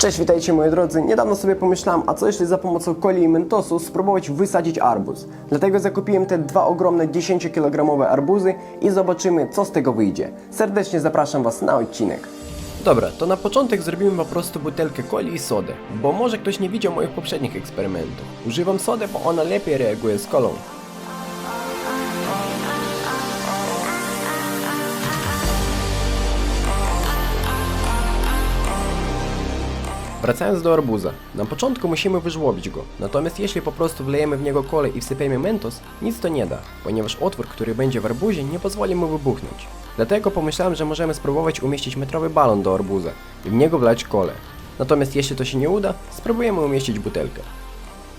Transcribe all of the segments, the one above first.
Cześć, witajcie moi drodzy. Niedawno sobie pomyślałem, a co jeśli za pomocą coli i mentosu spróbować wysadzić arbuz. Dlatego zakupiłem te dwa ogromne 10-kilogramowe arbuzy i zobaczymy, co z tego wyjdzie. Serdecznie zapraszam Was na odcinek. Dobra, to na początek zrobimy po prostu butelkę coli i sodę, bo może ktoś nie widział moich poprzednich eksperymentów. Używam sody, bo ona lepiej reaguje z kolą. Wracając do arbuza, na początku musimy wyżłobić go, natomiast jeśli po prostu wlejemy w niego kolę i wsypiemy mentos, nic to nie da, ponieważ otwór, który będzie w arbuzie nie pozwoli mu wybuchnąć. Dlatego pomyślałem, że możemy spróbować umieścić metrowy balon do arbuza i w niego wlać kolę. Natomiast jeśli to się nie uda, spróbujemy umieścić butelkę.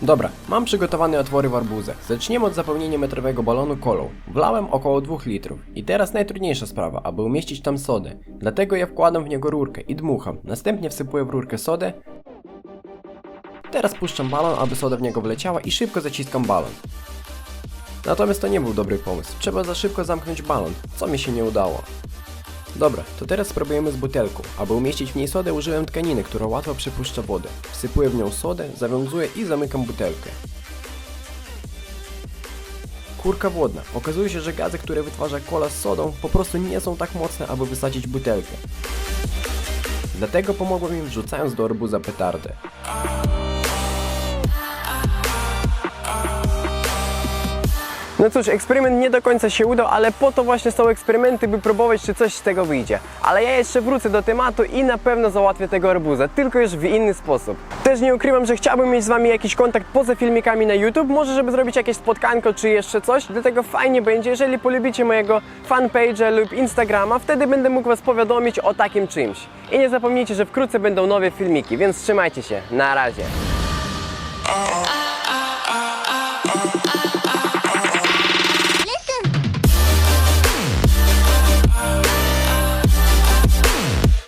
Dobra, mam przygotowane otwory w arbuzach. Zaczniemy od zapełnienia metrowego balonu kolą. Wlałem około 2 litrów. I teraz najtrudniejsza sprawa, aby umieścić tam sodę. Dlatego ja wkładam w niego rurkę i dmucham. Następnie wsypuję w rurkę sodę. Teraz puszczam balon, aby soda w niego wleciała i szybko zaciskam balon. Natomiast to nie był dobry pomysł. Trzeba za szybko zamknąć balon, co mi się nie udało. Dobra, to teraz spróbujemy z butelką. Aby umieścić w niej sodę użyłem tkaniny, która łatwo przepuszcza wodę. Wsypuję w nią sodę, zawiązuję i zamykam butelkę. Kurka wodna. Okazuje się, że gazy, które wytwarza kola z sodą po prostu nie są tak mocne, aby wysadzić butelkę. Dlatego pomogłem im wrzucając do arbuza petardę. No cóż, eksperyment nie do końca się udał, ale po to właśnie są eksperymenty, by próbować, czy coś z tego wyjdzie. Ale ja jeszcze wrócę do tematu i na pewno załatwię tego arbuza, tylko już w inny sposób. Też nie ukrywam, że chciałbym mieć z Wami jakiś kontakt poza filmikami na YouTube, może żeby zrobić jakieś spotkanko czy jeszcze coś, dlatego fajnie będzie, jeżeli polubicie mojego fanpage'a lub Instagrama, wtedy będę mógł Was powiadomić o takim czymś. I nie zapomnijcie, że wkrótce będą nowe filmiki, więc trzymajcie się, na razie.